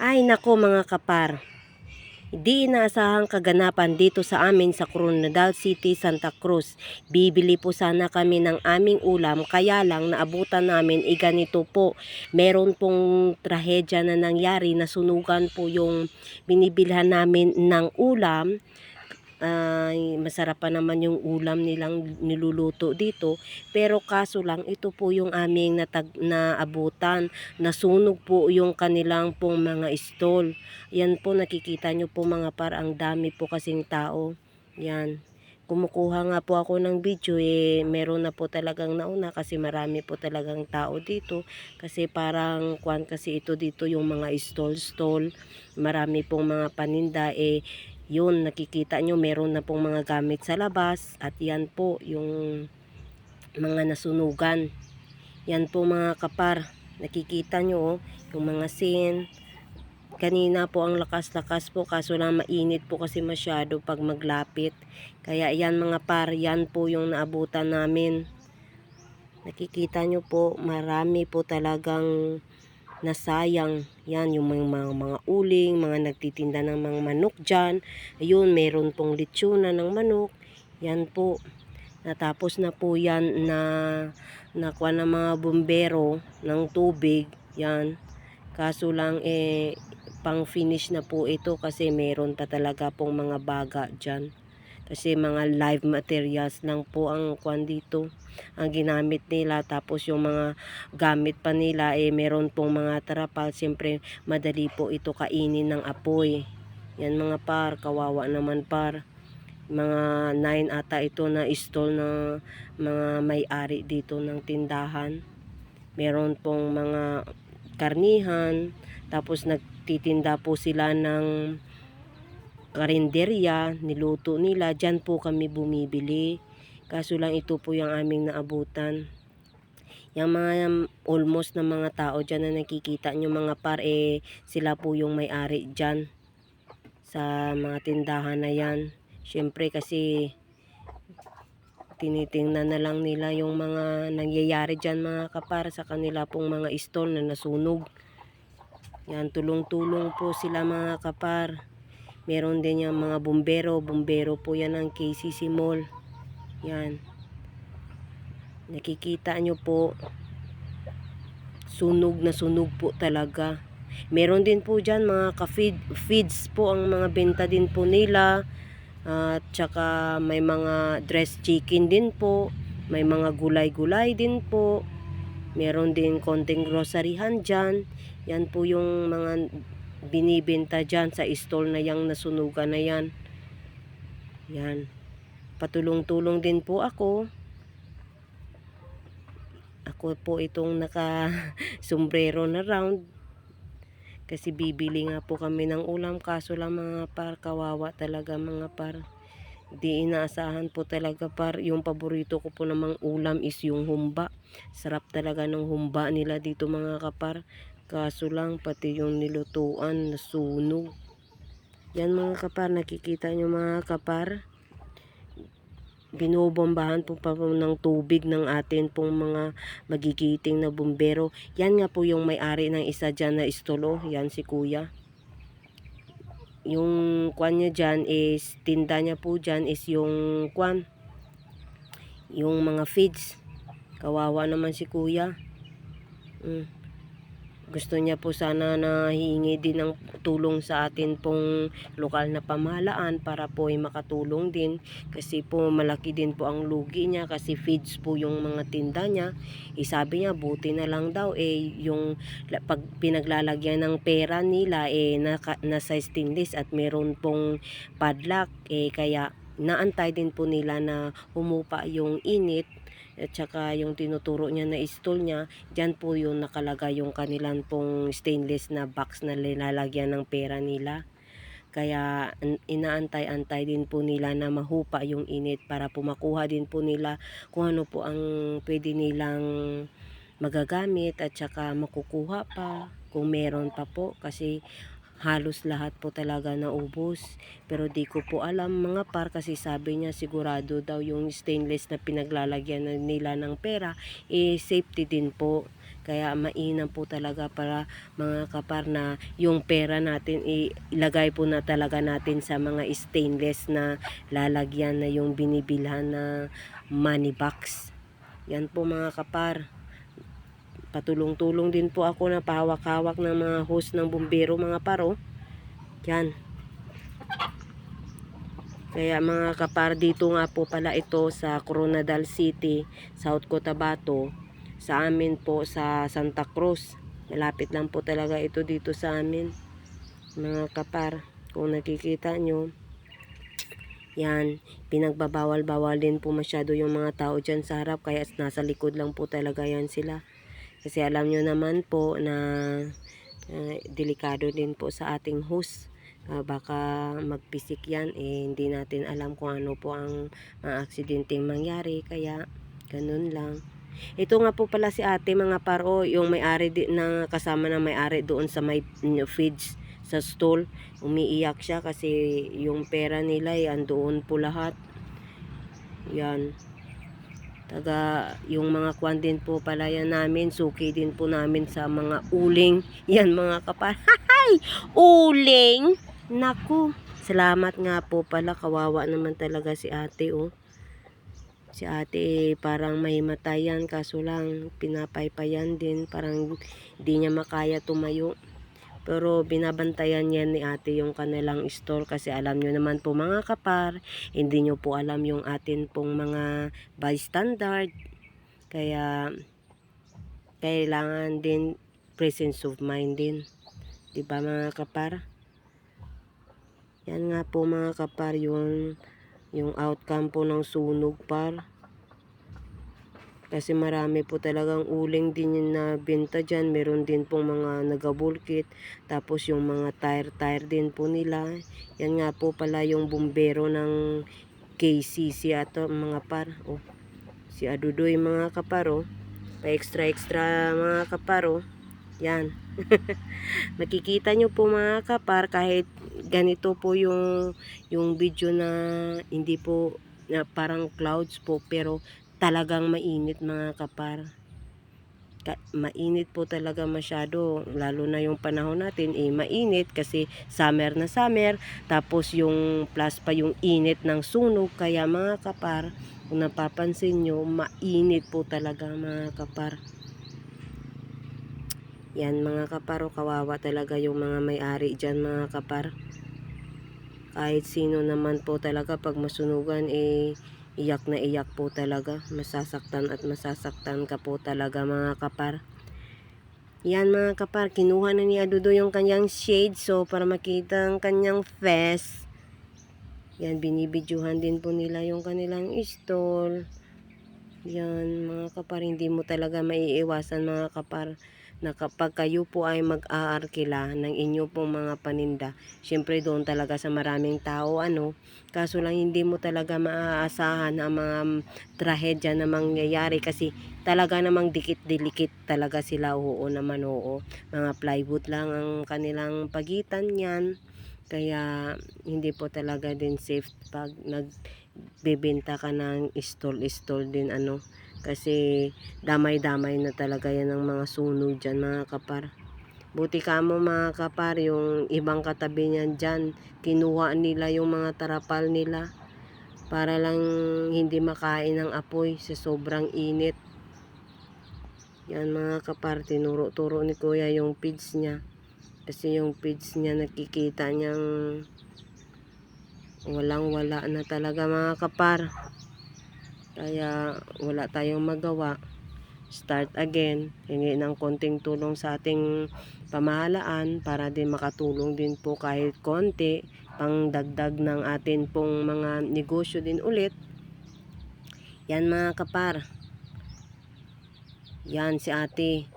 Ay nako mga kapar. Di inaasahang kaganapan dito sa amin sa Coronadal City, Santa Cruz. Bibili po sana kami ng aming ulam kaya lang naabutan namin i ganito po. Meron pong trahedya na nangyari nasunugan po yung binibilhan namin ng ulam. Ay, masarap pa naman yung ulam nilang niluluto dito. Pero kaso lang, ito po yung aming natag, naabutan. Nasunog po yung kanilang pong mga stall. Yan po, nakikita nyo po mga par, ang dami po kasing tao. Yan. Kumukuha nga po ako ng video, eh, meron na po talagang nauna kasi marami po talagang tao dito. Kasi parang, kwan kasi ito dito yung mga stall-stall. Marami pong mga paninda, eh, yun, nakikita nyo, meron na pong mga gamit sa labas. At yan po, yung mga nasunugan. Yan po mga kapar. Nakikita nyo, oh, yung mga sin. Kanina po ang lakas-lakas po, kaso lang mainit po kasi masyado pag maglapit. Kaya yan mga par, yan po yung naabutan namin. Nakikita nyo po, marami po talagang nasayang. Yan, yung mga, mga, mga uling, mga nagtitinda ng mga manok dyan. Ayun, meron pong litsuna ng manok. Yan po. Natapos na po yan na nakuha ng mga bumbero ng tubig. Yan. Kaso lang eh, pang finish na po ito kasi meron pa talaga pong mga baga dyan. Kasi mga live materials lang po ang kwan dito. Ang ginamit nila tapos yung mga gamit pa nila eh meron pong mga trapal. Siyempre madali po ito kainin ng apoy. Yan mga par kawawa naman par. Mga 9 ata ito na stall na mga may-ari dito ng tindahan. Meron pong mga karnihan tapos nagtitinda po sila ng karinderya niluto nila dyan po kami bumibili Kaso lang ito po yung aming naabutan. Yung mga um, almost na mga tao dyan na nakikita nyo mga par, eh, sila po yung may-ari dyan sa mga tindahan na yan. Siyempre kasi tinitingnan na lang nila yung mga nangyayari dyan mga kapar sa kanila pong mga stall na nasunog. Yan, tulong-tulong po sila mga kapar. Meron din yung mga bumbero. Bumbero po yan ng KCC Mall. Yan. Nakikita nyo po, sunog na sunog po talaga. Meron din po dyan mga ka-feed, feeds po ang mga benta din po nila. At saka may mga dressed chicken din po. May mga gulay-gulay din po. Meron din konting groceryhan dyan. Yan po yung mga binibenta dyan sa stall na yang nasunugan na yan. Yan patulong-tulong din po ako. Ako po itong naka sombrero na round. Kasi bibili nga po kami ng ulam kaso lang mga par kawawa talaga mga par. Di inaasahan po talaga par. Yung paborito ko po namang ulam is yung humba. Sarap talaga ng humba nila dito mga kapar. Kaso lang pati yung nilutuan nasunog. Yan mga kapar nakikita nyo mga kapar binobombahan po pa po ng tubig ng atin pong mga magigiting na bumbero. Yan nga po yung may-ari ng isa dyan na istolo. Yan si kuya. Yung kwan niya dyan is, tinda niya po dyan is yung kwan. Yung mga feeds. Kawawa naman si kuya. Mm gusto niya po sana na hihingi din ng tulong sa atin pong lokal na pamahalaan para po ay makatulong din. Kasi po malaki din po ang lugi niya kasi feeds po yung mga tinda niya. Eh, sabi niya buti na lang daw eh yung pag pinaglalagyan ng pera nila eh naka, nasa stainless at meron pong padlock eh kaya naantay din po nila na humupa yung init at saka yung tinuturo niya na stall niya, dyan po yung nakalagay yung kanilang pong stainless na box na nilalagyan ng pera nila. Kaya inaantay-antay din po nila na mahupa yung init para po din po nila kung ano po ang pwede nilang magagamit at saka makukuha pa kung meron pa po kasi halos lahat po talaga naubos. Pero di ko po alam mga par kasi sabi niya sigurado daw yung stainless na pinaglalagyan na nila ng pera eh safety din po. Kaya mainam po talaga para mga kapar na yung pera natin ilagay po na talaga natin sa mga stainless na lalagyan na yung binibilhan na money box. Yan po mga kapar. Patulong-tulong din po ako na pahawak-hawak ng mga hose ng bumbero mga paro. Yan. Kaya mga kapar dito nga po pala ito sa Coronadal City, South Cotabato. Sa amin po sa Santa Cruz. Malapit lang po talaga ito dito sa amin. Mga kapar, kung nakikita nyo, yan, pinagbabawal-bawal din po masyado yung mga tao dyan sa harap kaya nasa likod lang po talaga yan sila. Kasi alam nyo naman po na eh, delikado din po sa ating host. Ah, baka magpisik yan, eh, hindi natin alam kung ano po ang mga aksidenteng mangyari. Kaya, ganun lang. Ito nga po pala si ate mga paro, yung may-ari na kasama na may-ari doon sa may feeds sa stall. Umiiyak siya kasi yung pera nila ay andoon po lahat. Yan. Taga, yung mga kwan din po pala yan namin, suki din po namin sa mga uling. Yan mga kapal. Hay! Uling! Naku! Salamat nga po pala, kawawa naman talaga si ate oh. Si ate parang mahimatayan kaso lang pinapaypayan din parang hindi niya makaya tumayo. Pero binabantayan niya ni ate yung kanilang store kasi alam nyo naman po mga kapar, hindi nyo po alam yung atin pong mga bystander. Kaya kailangan din presence of mind din. 'Di ba mga kapar? Yan nga po mga kapar yung yung outcome po ng sunog par. Kasi marami po talagang uling din yung nabenta dyan. Meron din pong mga nagabulkit. Tapos yung mga tire-tire din po nila. Yan nga po pala yung bumbero ng KCC ato mga par. Oh, si Adudoy mga kaparo. Pa extra extra mga kaparo. Yan. Makikita nyo po mga kapar kahit ganito po yung yung video na hindi po na parang clouds po pero talagang mainit mga kapar. Ka- mainit po talaga masyado lalo na yung panahon natin eh mainit kasi summer na summer tapos yung plus pa yung init ng sunog. Kaya mga kapar kung napapansin nyo mainit po talaga mga kapar. Yan mga kapar o kawawa talaga yung mga may-ari dyan mga kapar. Kahit sino naman po talaga pag masunugan eh iyak na iyak po talaga. Masasaktan at masasaktan ka po talaga mga kapar. Yan mga kapar kinuha na ni Adudo yung kanyang shade. So para makita ang kanyang face yan binibidyohan din po nila yung kanilang stall. Yan mga kapar hindi mo talaga maiiwasan mga kapar na kapag kayo po ay mag-aarkila ng inyo pong mga paninda, syempre doon talaga sa maraming tao, ano, kaso lang hindi mo talaga maaasahan ang mga trahedya na mangyayari kasi talaga namang dikit-dilikit talaga sila, oo naman, oo. Mga plywood lang ang kanilang pagitan yan, kaya hindi po talaga din safe pag nagbebenta ka ng stall-stall din, ano, kasi damay-damay na talaga yan ng mga sunog dyan mga kapar. Buti ka mo mga kapar, yung ibang katabi niyan dyan, kinuha nila yung mga tarapal nila para lang hindi makain ng apoy sa sobrang init. Yan mga kapar, tinuro-turo ni kuya yung feeds niya. Kasi yung feeds niya nakikita niyang walang wala na talaga mga kapar. Kaya wala tayong magawa. Start again. Hingi ng konting tulong sa ating pamahalaan para din makatulong din po kahit konti pang dagdag ng atin pong mga negosyo din ulit. Yan mga kapar. Yan si ate.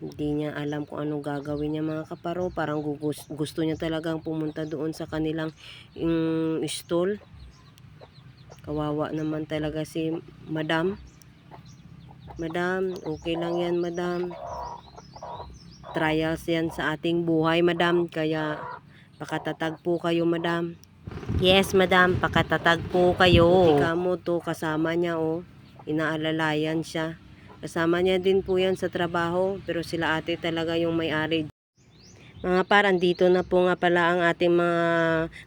Hindi niya alam kung anong gagawin niya mga kaparo. Parang gusto niya talagang pumunta doon sa kanilang mm, stall. Kawawa naman talaga si Madam. Madam, okay lang yan, Madam. trials yan sa ating buhay, madam. Kaya pakatatag po kayo, madam. Yes, madam. Pakatatag po kayo. Ika mo to, kasama niya, oh. Inaalalayan siya. Kasama niya din po yan sa trabaho, pero sila ate talaga yung may-ari. Mga par, andito na po nga pala ang ating mga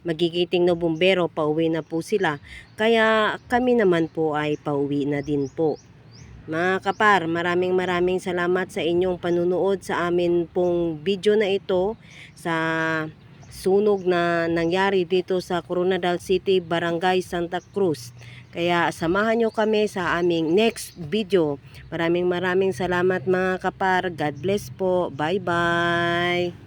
magigiting na bumbero. Pauwi na po sila. Kaya kami naman po ay pauwi na din po. Mga kapar, maraming maraming salamat sa inyong panunood sa amin pong video na ito sa sunog na nangyari dito sa Coronadal City, Barangay Santa Cruz. Kaya samahan nyo kami sa aming next video. Maraming maraming salamat mga kapar. God bless po. Bye-bye.